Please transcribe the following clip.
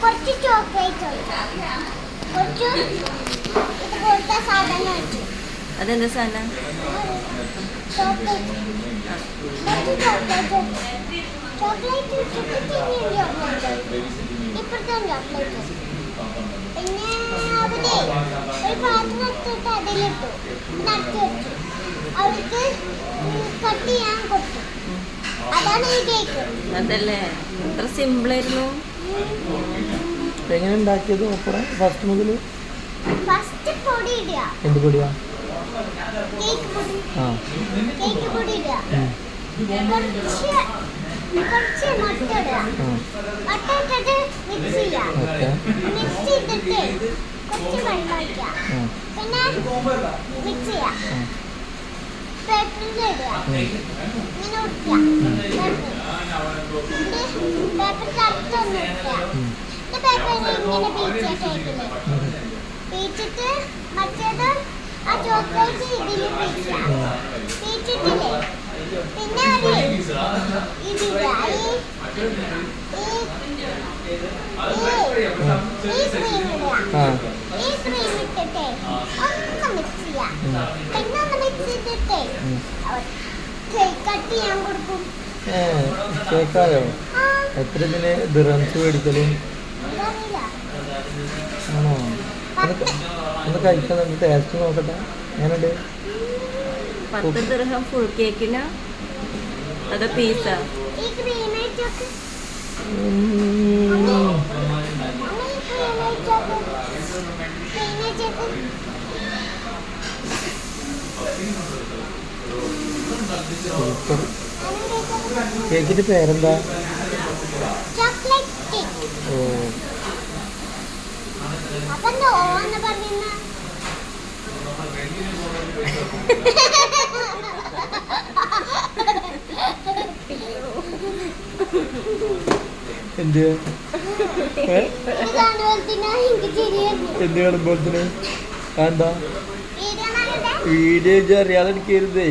കുറച്ച് ചോക്ലേറ്റ് ഒഴിച്ചു കുറച്ച് ഇതുപോലത്തെ സാധനം ഒഴിച്ചു അതെന്താ സാധനം? ചോക്ലേറ്റ് ചോക്ലേറ്റ് ചോക്ലേറ്റ് ഒഴിച്ചിട്ട് പിന്നെയും ചോക്ലേറ്റ് ഇപ്പുറത്തെ ചോക്ലേറ്റ് പിന്നെ അവിടെ ഒരു പാത്രം എടുത്തിട്ട് അതിലിട്ടു. നിറച്ച് വെച്ചു. അവർക്ക് കട്ട് ചെയ്യാൻ കൊടുത്തു. അതാണ് ഈ കേക്ക് അതല്ലേ? എത്ര സിമ്പിളായിരുന്നു എങ്ങനെ ഉണ്ടാക്കിയത് ഓപ്പറ ഫസ്റ്റ് മുതൽ ഫസ്റ്റ് പൊടി ഇടുക. എന്ത് പൊടിയാ? കേക്ക് പൊടി. ആ. കേക്ക് പൊടി ഇടുക. ഉം. കുറച്ച് കുറച്ച് മുട്ട ഇടുക. മുട്ട ഇട്ടിട്ട് മിക്സ് ചെയ്യുക മിക്സ് ചെയ്തിട്ട് കുറച്ച് വെള്ളം ഒഴിക്കുക. പിന്നെ മിക്സ് ചെയ്യുക പീച്ചിട്ട് മറ്റേത് ആ. ചോക്ലേറ്റ് ഇതിൽ പീച്ച പീച്ചിട്ടില്ലേ പിന്നെ അത് ഇതില്ല ഈ ഇടുക ഇട്ടിട്ട് ഒന്ന് മിക്സ് ചെയ്യാം പിന്നെ കേക്കായോ എത്ര ഇതിന് ദിറംസ് മേടിക്കലും ആണോ ഒന്ന് കഴിക്കാൻ നമുക്ക് ടേസ്റ്റ് നോക്കട്ടെ എങ്ങനെയുണ്ട് പത്ത് ദിർഹം ഫുൾ കേക്കിന് അതോ പീസ ഈ ക്രീം കേക്കിന്റെ പേരെന്താ? ഓ. എന്താ പറയുന്ന? എന്ത്? വീഡിയോ അറിയാതെ എടുക്കരുതേ